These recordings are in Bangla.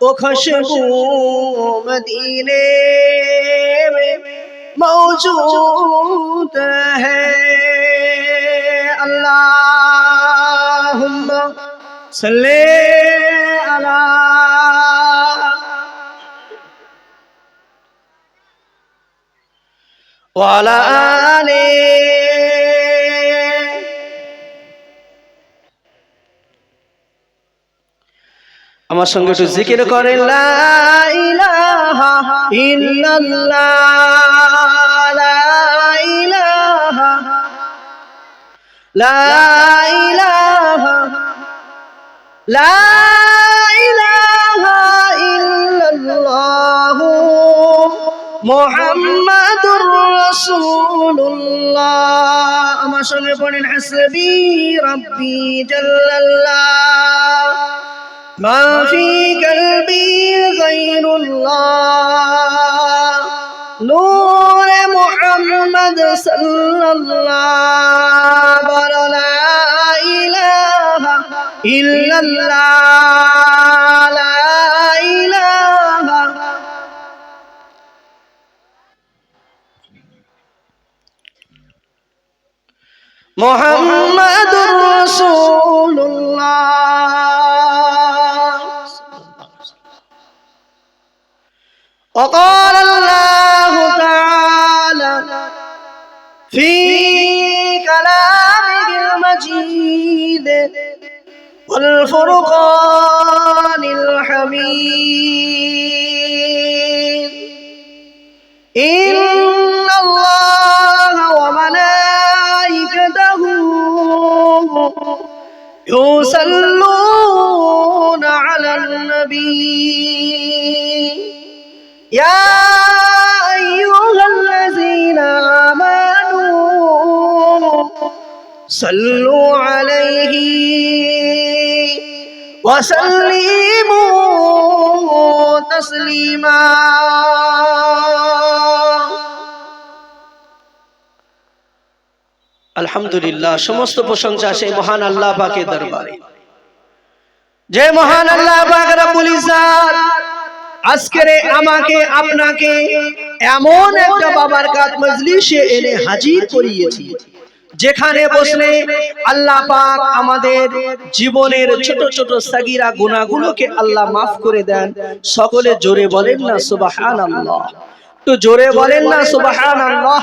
ओ खुशबू मदीने में मौजूद है अल्लाहुम्मा सल्ले अला वाला आले আমার সঙ্গে একটু জিকির মুহাম্মাদুর আমার সঙ্গে পড়েন হাসবি রাব্বি জাল্লাল্লাহ মা ফি কলবি গায়রুল্লাহ নূর মুহাম্মদ সাল্লাল্লাহ বলো লা ইলাহা ইল্লাল্লাহ লা ইলাহা মোহাম্মদুর রাসূলুল্লাহ وقال الله تعالى في كلامه المجيد والفرقان الحميد. إن الله وملائكته يصلون ইয়া আইয়ুহাল্লাযীনা আমানু সাল্লু আলাইহি ওয়া সাল্লিমু তাসলিমা আলহামদুলিল্লাহ, সমস্ত প্রশংসা সেই মহান আল্লাহ পাকের দরবারে। যে মহান আল্লাহ পাক রব্বুল ইজ্জাত আজকের আমাকে আপনাকে এমন একটা বাবার কাত মজলিসে এনে হাজির করিয়েছি। যেখানে বসলে আল্লাহ পাক আমাদের জীবনের ছোট ছোট সাগিরা গুনাহগুলোকে আল্লাহ মাফ করে দেন। সকলে জোরে বলেন না সুবহানাল্লাহ। একটু জোরে বলেন না সুবহানাল্লাহ।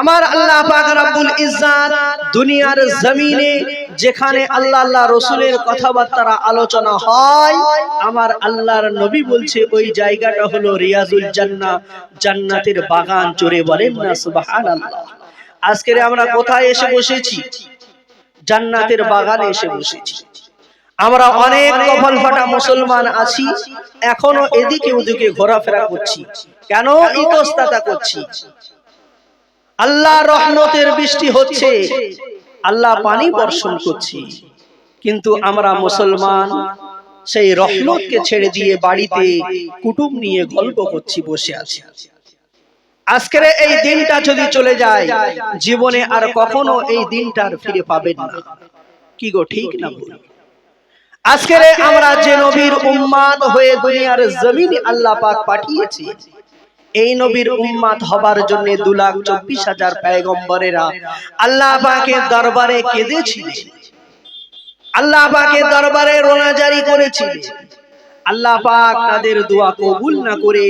আমার আল্লাহ পাক রব্বুল ইজ্জাত দুনিয়ার জমিনে যেখানে আল্লাহ আল্লাহ রসুলের কথাবার্তা আলোচনা হয়, আমার আল্লাহর নবী বলছে ওই জায়গাটা হলো রিয়াজুল জান্নাহ, জান্নাতের বাগান চড়ে বলেন না, সুবহানাল্লাহ। আজকের আমরা কোথায় এসে বসেছি? জান্নাতের বাগানে এসে বসেছি। আমরা অনেক কপাল ফাটা মুসলমান আছি, এখনও এদিকে ওদিকে ঘোরাফেরা করছি। কেন ইতস্তাতা করছি? আল্লাহ রহমতের বৃষ্টি হচ্ছে। আল্লাহ পানি বর্ষণ করছে। কিন্তু আমরা মুসলমান, সেই রহমতকে ছেড়ে দিয়ে বাড়িতে কুটুম নিয়ে গল্প করছি, বসে আছি। আজকের এই দিনটা যদি চলে যায়, জীবনে আর কখনো এই দিনটার ফিরে পাবেন না। কি গো, ঠিক না ভুল? আজকের আমরা যে নবীর উম্মাদ হয়ে দুনিয়ার জমিনে আল্লাহ পাক পাঠিয়েছে এই নবীর উম্মাদ হবার জন্য দু লাখ চব্বিশ হাজার পায়গম্বরেরা আল্লাহ পাকের দরবারে কেঁদেছিলেন আল্লাহ পাকের দরবারে রোনা জারি করেছিলেন আল্লাহ পাক তাদের দোয়া কবুল না করে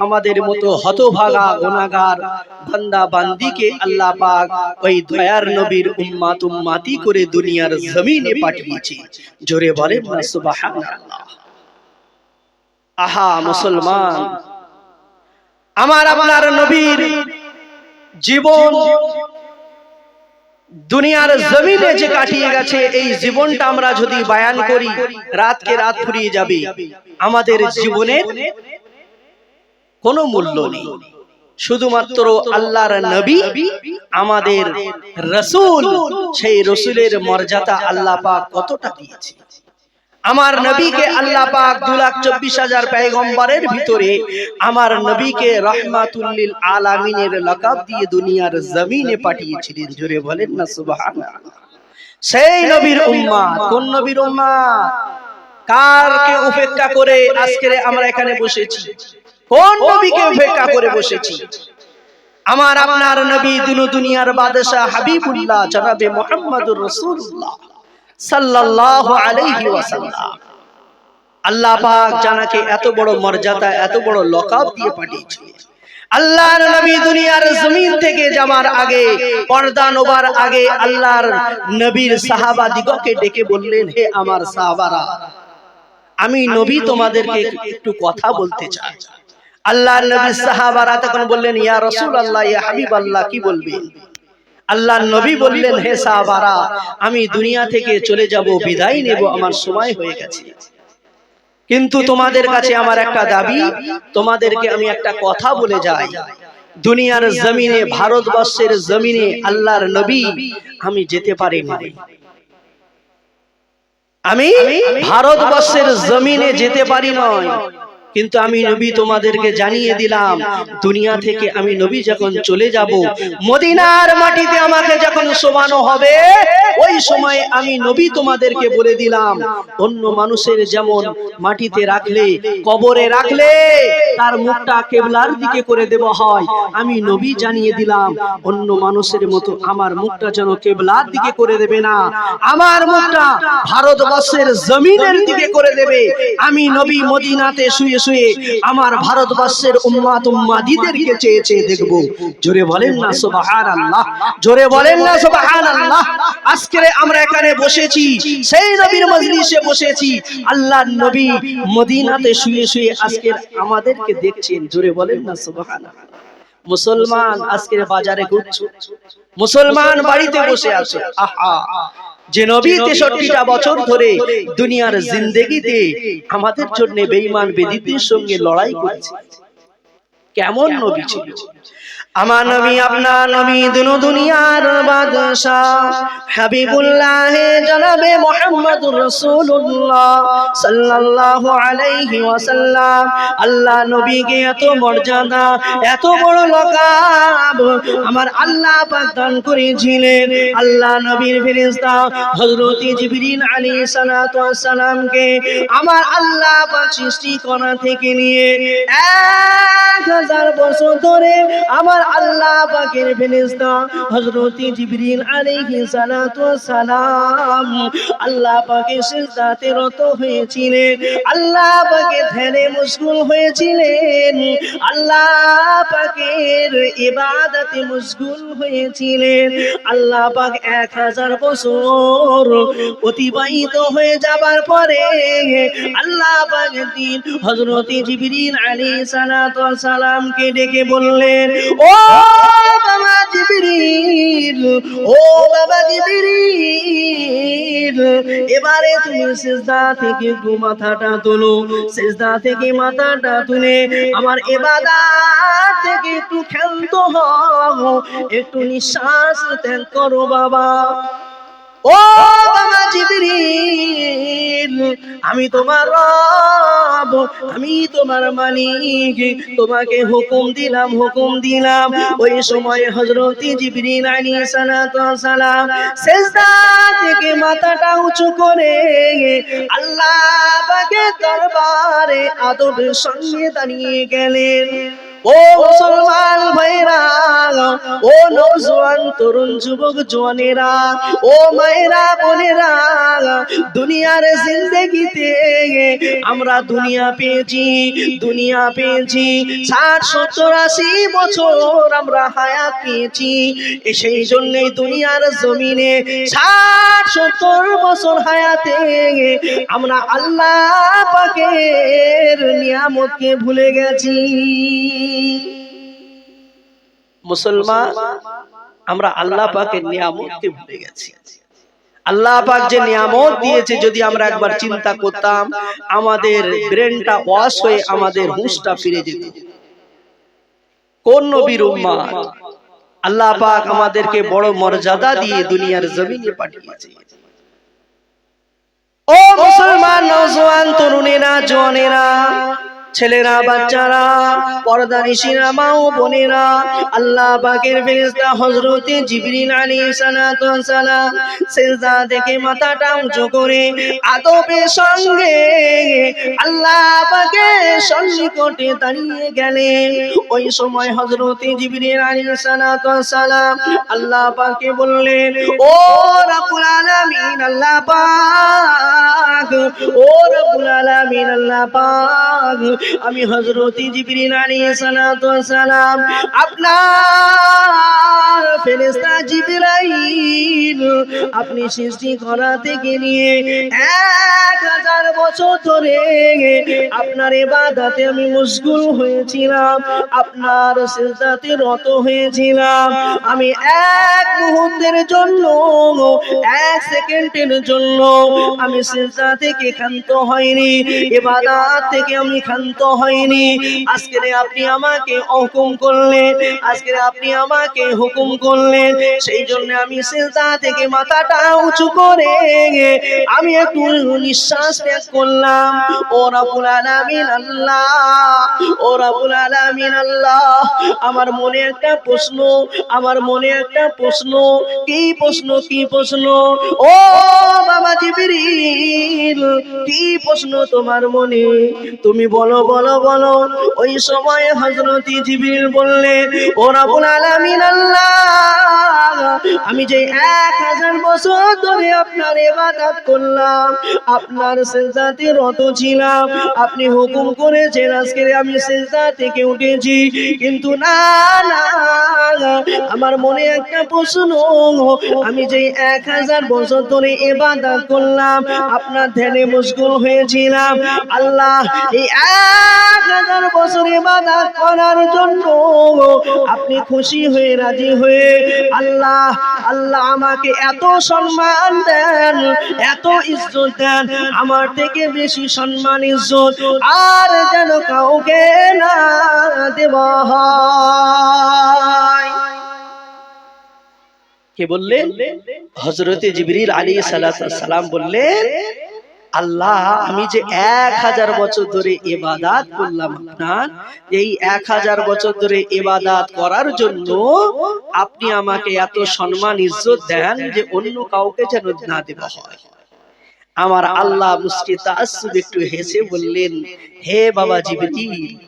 আমাদের মতো হতভাগা গুনাহগার বান্দা বান্দিকে আল্লাহ পাক ওই দয়ার নবীর উম্মাত উম্মাতি করে দুনিয়ার জমিনে পাঠিয়েছে। জোরে বলেন না, সুবহানাল্লাহ। আহা, মুসলমান আমার আপনার নবীর জীবন, দুনিয়ার জমিনে যে কাটিয়ে গেছে, এই জীবনটা আমরা যদি বায়ান করি, রাতকে রাত ফুরিয়ে যাবে। আমাদের জীবনের কোনো মূল্য নেই। শুধুমাত্র আল্লাহর নবী, আমাদের রসুল, সেই রসুলের মর্যাদা আল্লাহ পাক কতটা দিয়েছে? আমার নবীকে আল্লাহ পাক দু লাখ চব্বিশ হাজার পেগম্বরের ভিতরে আমার নবীকে রহমাতুল্লিল আলামিনের লকাব দিয়ে দুনিয়ার জমিনে পাঠিয়েছিলেন। জোরে বলেন না সুবহানাল্লাহ সেই নবীর উম্মাত কোন নবীর উম্মাত কারকে উপেক্ষা করে আজকে আমরা এখানে বসেছি? কোন নবীকে উপেক্ষা করে বসেছি? আমার আপনার নবী দুনু দুনিয়ার বাদশাহ হাবিবুল্লাহ জনাবে মোহাম্মদুর রাসূলুল্লাহ। সাল্লাল্লাহু আলাইহি ওয়াসাল্লাম। আল্লাহ পাক জানাকে এত বড় মর্যাদা এত বড় লকাব দিয়ে পাঠিয়েছিলেন। আল্লাহর নবী দুনিয়ার জমিন থেকে যাবার আগে পর্দা নোবার আগে আল্লাহর নবীর সাহাবা দিগকে ডেকে বললেন হে আমার সাহাবারা আমি নবী তোমাদেরকে একটু কথা বলতে চাই। আল্লাহর নবী সাহাবারা তখন বললেন ইয়া রাসূলুল্লাহ ইয়া হাবিবাল্লাহ কি বলবেন আল্লাহর নবী বললেন হে সাহাবারা আমি দুনিয়া থেকে চলে যাব বিদায় নেব আমার সময় হয়ে গেছে। কিন্তু তোমাদের কাছে আমার একটা দাবি তোমাদেরকে আমি একটা কথা বলে যাই। দুনিয়ার জমিনে ভারতবর্ষের জমিনে আল্লাহর নবী আমি যেতে পারি না আমি ভারতবর্ষের জমিনে যেতে পারি নয় কিন্তু আমি নবী তোমাদেরকে জানিয়ে দিলাম দুনিয়া থেকে আমি নবী যখন চলে যাব মদিনার মাটিতে আমাকে যখন শোভানো হবে ওই সময় আমি নবী তোমাদেরকে বলে দিলাম অন্য মানুষের যেমন মাটিতে রাখলে কবরে রাখলে তার মুখটা কেবলার দিকে করে দেওয়া হয়। আমি নবী জানিয়ে দিলাম অন্য মানুষের মতো আমার মুখটা যেন কেবলার দিকে করে দেবে না। আমার মুখটা ভারতবর্ষের জমিনের দিকে করে দেবে। আমি নবী মদিনাতে শুয়ে শুয়ে আমার ভারতবর্ষের উম্মাত উম্মাদিদেরকে চেয়ে চেয়ে দেখব। জোরে বলেন না, সুবহানাল্লাহ। জোরে বলেন না, সুবহানাল্লাহ। আজকে আমরা এখানে বসেছি, সেই নবীর মজলিসে বসেছি। আল্লাহর নবী মদিনাতে শুয়ে শুয়ে আজকে আমাদেরকে দেখছেন। জোরে বলেন না, সুবহানাল্লাহ। মুসলমান আজকের বাজারে ঘুরছো। মুসলমান বাড়িতে বসে আছে। আহা! যে নবী তেষট্টিটা বছর ধরে দুনিয়ার জিন্দেগিতে আমাদের জন্য বেঈমান বেদিতির সঙ্গে লড়াই করেছে। কেমন নবী ছিল? আমার নবী, আপনার নবী, দুনো দুনিয়ার বাদশাহ। হাবিবুল্লাহ জনাবে মুহাম্মদুর রাসূলুল্লাহ সাল্লাল্লাহু আলাইহি ওয়াসাল্লাম। আল্লাহ নবীকে এত মর্যাদা, এত বড় লকাব আমার আল্লাহ পাক দান করেছিলেন। আল্লাহ নবীর ফেরেশতা হযরত জিবরিল আলাইহিস সালাতু সালামকে আমার আল্লাহ পাক সৃষ্টি করা থেকে নিয়ে এক হাজার বছর ধরে আমার আল্লাহ পাকের ফেরেশতা হযরত জিবরিল আলাইহিস সালাতু সালাম আল্লাহ পাকের সিজদাতে রত হয়েছিলেন। আল্লাহ পাকের ধ্যানে মশগুল হয়েছিলেন। আল্লাহ পাকের ইবাদতে মশগুল হয়েছিলেন। আল্লাহ পাক এক হাজার বছর অতিবাহিত হয়ে যাবার পরে আল্লাহ পাক দিন হযরত জিবরিল আলাইহিস সালাতু সালামকে ডেকে বললেন, ও বাবা জিবরিল, ও বাবা জিবরিল, এবারে তুমি সিজদা থেকে একটু মাথাটা তোলো, সিজদা থেকে মাথাটা তুলে আমার ইবাদত থেকে একটু খেলতো হও, একটু নিঃশ্বাস ত্যাগ করো বাবা। ও বাবা জিবরিল, আমি তোমার রব, আমি তোমার মালিক, তোমাকে হুকুম দিলাম হুকুম দিলাম। ওই সময় হযরত জিবরিল আলাইহিস সালাম সিজদা থেকে মাথাটা উঁচু করে আল্লাহ পাকের দরবারে আদবের সঙ্গে দাঁড়িয়ে গেলেন। ও মুসলমান ভাইরা ও নৌজওয়ান তরুণ যুবক জওয়ানেরা ও মায়েরা বোনেরা দুনিয়ার জিন্দগিতে আমরা দুনিয়া পেয়েছি দুনিয়া পেয়েছি ষাট সত্তর আশি বছর আমরা হায়াত পেয়েছি সেই জন্যই দুনিয়ার জমিনে ষাট সত্তর বছর হায়াতে আমরা আল্লাহ পাকের নিয়ামতকে ভুলে গেছি। মুসলমান, আমরা আল্লাহ পাকের নিয়ামতকে ভুলে গেছি। আল্লাহ পাক যে নিয়ামত দিয়েছে, যদি আমরা একবার চিন্তা করতাম, আমাদের ব্রেনটা ওয়াশ হয়ে আমাদের হুঁশটা ফিরে যেত। কোন নবীর উম্মাহ আল্লাহ পাক আমাদেরকে বড় মর্যাদা দিয়ে দুনিয়ার জমিনে পাঠিয়েছে। ও মুসলমান, নওজোয়ান, তরুণেরা জওয়ানেরা ছেলেরা বাচ্চারা পর্দা নিশিরা মা ও বোনেরা আল্লাহ পাকের ফেরেশতা হযরতে জিবরিল আলাইহিস সালাতু সালাম সিজদা থেকে মাথাটা উঁচু করে আদবের সঙ্গে আল্লাহ পাকের সন্নিকটে দাঁড়িয়ে গেলেন। ওই সময় হযরতে জিবরিল আলাইহিস সালাতু সালাম আল্লাহ পাককে বললেন ও রাব্বুল আলামিন আল্লাহ পাক ও রাব্বুল আলামিন আল্লাহ পাক আমি হযরত জিবরিল আলাইহিস সালাতু সালাম। আপনার ফেরেশতা জিবরাইল আপনি সৃষ্টি করা থেকে নিয়ে এক হাজার বছর ধরে আপনার ইবাদতে আমি মশগুল হয়েছিলাম, আপনার সিজদাতে রত হয়েছিলাম। আমি এক মুহূর্তের জন্য, এক সেকেন্ডের জন্য আমি সিজদা থেকে ক্ষান্ত হয়নি, ইবাদত থেকে আমি ক্ষান্ত হয়নি। আজকে আপনি আমাকে হুকুম করলেন। আজকে আপনি আমাকে হুকুম করলেন। সেই জন্য আমি সিজদা থেকে মাথাটা উঁচু করে আমি একটু নিঃশ্বাস ত্যাগ করলাম। ও রাব্বুল আলামিন আল্লাহ, ও রাব্বুল আলামিন আল্লাহ, আমার মনে একটা প্রশ্ন, আমার মনে একটা প্রশ্ন, কি প্রশ্ন কি প্রশ্ন? ও বাবা জিবরিল, কি প্রশ্ন তোমার মনে? তুমি বলো বলো বলো। ওই সময় বললেন, ও রাব্বুল আলামিন, আল্লাহ, আমি যে এক হাজার বছর ধরে আপনার করলাম, আপনার রত ছিলাম, আপনি হুকুম করেছেন, আজকে আমি সিজদা থেকে উঠেছি, কিন্তু না না, আমার মনে একটা প্রশ্ন, আমি যে এক হাজার বছর ধরে ইবাদত করলাম, আপনার ধ্যানে মুশগুল হয়েছিলাম, আল্লাহ, এই করার জন্য আপনি খুশি হয়ে রাজি হয়ে আল্লাহ আল্লাহ আমাকে এত সম্মান দেন, এত ইজ্জত দেন, আমার থেকে বেশি সম্মান, ইজ্জত আর যেন কাউকে না হয়। কে বললেন? হজরতে জিবরিল আলী সালাম বললেন আল্লাহ, আমি যে এক হাজার বছর ধরে এবাদাত করলাম আপনার, এই এক হাজার বছর ধরে এবাদাত করার জন্য আপনি আমাকে এত সম্মান, ইজ্জত দেন যে অন্য কাউকে যেন না দেওয়া হয়। আমার আল্লাহ মুস্কি তাসুব একটু হেসে বললেন, হে বাবা জিবরিল,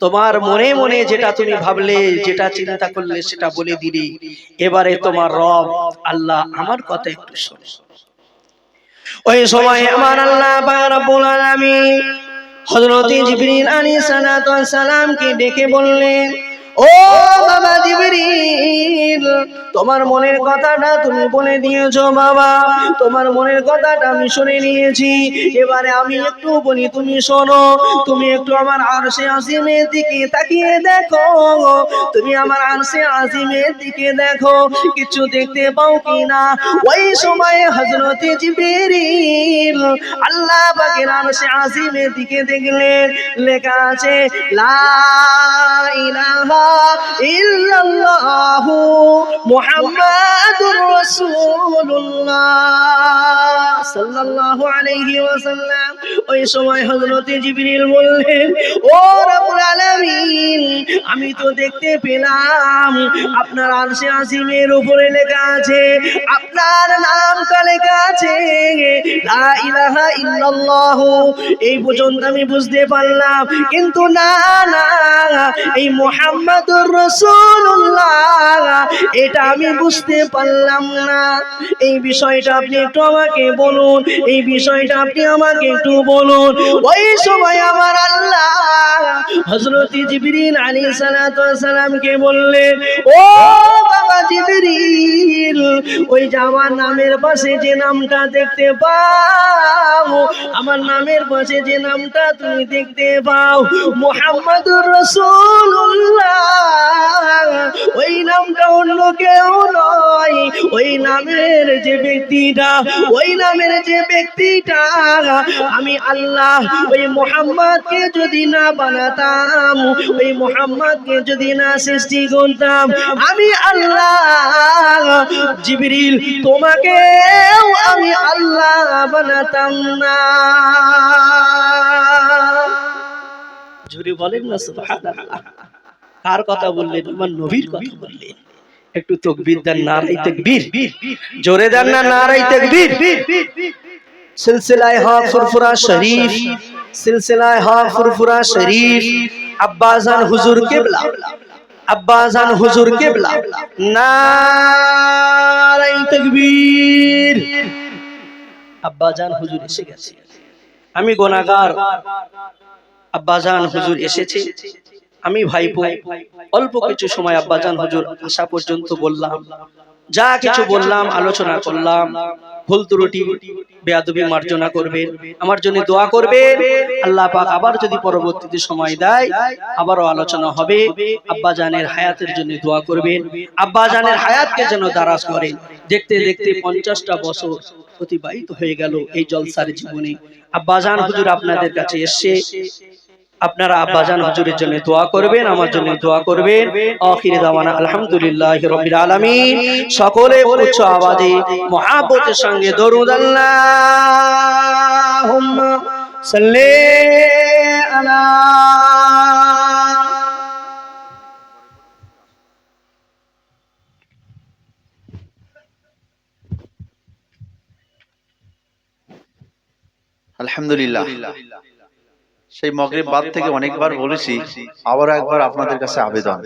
তোমার মনে মনে যেটা তুমি ভাবলে, যেটা চিন্তা করলে সেটা বলে দিলে। এবারে তোমার রব, আল্লাহ আমার কথা একটু শোনো। ওই সময় আমার আল্লাহ রাব্বুল আলামিন হযরত জিবরিল আলাইহিস সালাতু ওয়াস সালামকে ডেকে বললেন ও বাবা জিবরিল, তোমার মনের কথাটা তুমি বলে দিয়েছ বাবা। তোমার মনের কথাটা আমি শুনে নিয়েছি। এবারে আমি একটু বলি, তুমি শোনো, তুমি একটু আমার আরশে আজিমের দিকে তাকিয়ে দেখো। তুমি আমার আরশে আজিমের দিকে দেখো, কিছু দেখতে পাও কি না ওই সময় হযরতে জিবরিল আল্লাহ পাকের আরশে আজিমের দিকে দেখলেন, লেখা আছে, লা ইলাহা ইল্লাল্লাহু মুহাম্মাদুর রাসূলুল্লাহ। সাল্লাল্লাহু আলাইহি ওয়াসাল্লাম। ওই সময় হযরতে বললেন, ও আলামিন, আমি তো দেখতে পেলাম, আপনার আরশে আজিমের উপরে লেখা আছে, আপনার নামটা লেখা আছে, লা ইলাহা ইল্লাল্লাহ। এই পর্যন্ত আমি বুঝতে পারলাম, কিন্তু না না এই মুহাম্মাদুর রাসূলুল্লাহ, এটা আমি বুঝতে পারলাম না। এই বিষয়টা আপনি একটু আমাকে বলুন, এই বিষয়টা আপনি আমাকে একটু বলুন। ওই সময় আমার আল্লাহ হযরত জিবরিল আলাইহিস সালাতু ওয়াস সালামকে বললেন, ও বাবা জিবরিল, ওই যে আমার নামের পাশে যে নামটা দেখতে পাও, আমার নামের পাশে যে নামটা তুমি দেখতে পাও, মুহাম্মাদুর রাসূলুল্লাহ ওই নামের যে ব্যক্তিটা, ওই নামের যে ব্যক্তিটা, আমি আল্লাহ ওই মোহাম্মদকে যদি না বানাতাম, ওই মোহাম্মদকে যদি না সৃষ্টি করতাম, আমি আল্লাহ জিবরিল তোমাকে আমি আল্লাহ বানাতাম না। জোরে বলেন না, সুবহানাল্লাহ। কার কথা বললেন? আমার নবীর কথা বললেন। একটু তকবীর দেন নারাই তাকবীর। জোরে দেন না নারাই তাকবীর। সিলসিলায়ে হক ফুরফুরা শরীফ। সিলসিলায়ে হক ফুরফুরা শরীফ। আব্বাজান হুজুর কিবলা। আব্বাজান হুজুর কিবলা। নারাই তাকবীর। আব্বাজান হুজুর এসে গেছে। আমি গোনাগার। আব্বাজান হুজুর এসেছে। আমি ভাইপো, অল্প কিছু সময় আব্বাজান হুজুর আসা পর্যন্ত বললাম। যা কিছু বললাম, আলোচনা করলাম। ভুল ত্রুটি, বেয়াদবি মার্জনা করবেন। আমার জন্য দোয়া করবেন। আল্লাহ পাক আবার যদি পরবর্তীতে সময় দেয়, আবারও আলোচনা হবে। আব্বাজানের হায়াতের জন্য দোয়া করবেন। আব্বাজানের হায়াতকে যেন দারাজ করেন। দেখতে দেখতে পঞ্চাশটা বছর অতিবাহিত হয়ে গেল এই জলসার জীবনে। আব্বাজান হুজুর আপনাদের কাছে এসে আপনারা আব্বাজান হুজুরের জন্য দোয়া করবেন, আমার জন্য দোয়া করবেন। আখির দাওয়ানা, আলহামদুলিল্লাহ রাব্বিল আলামিন। সকলে উচ্চ আওয়াজে মহাব্বতের সঙ্গে দরুদ আল্লাহুম্মা সাল্লি আলা আলহামদুলিল্লাহ। সেই মগরিব বাদ থেকে অনেকবার বলেছি আবার একবার আপনাদের কাছে আবেদন।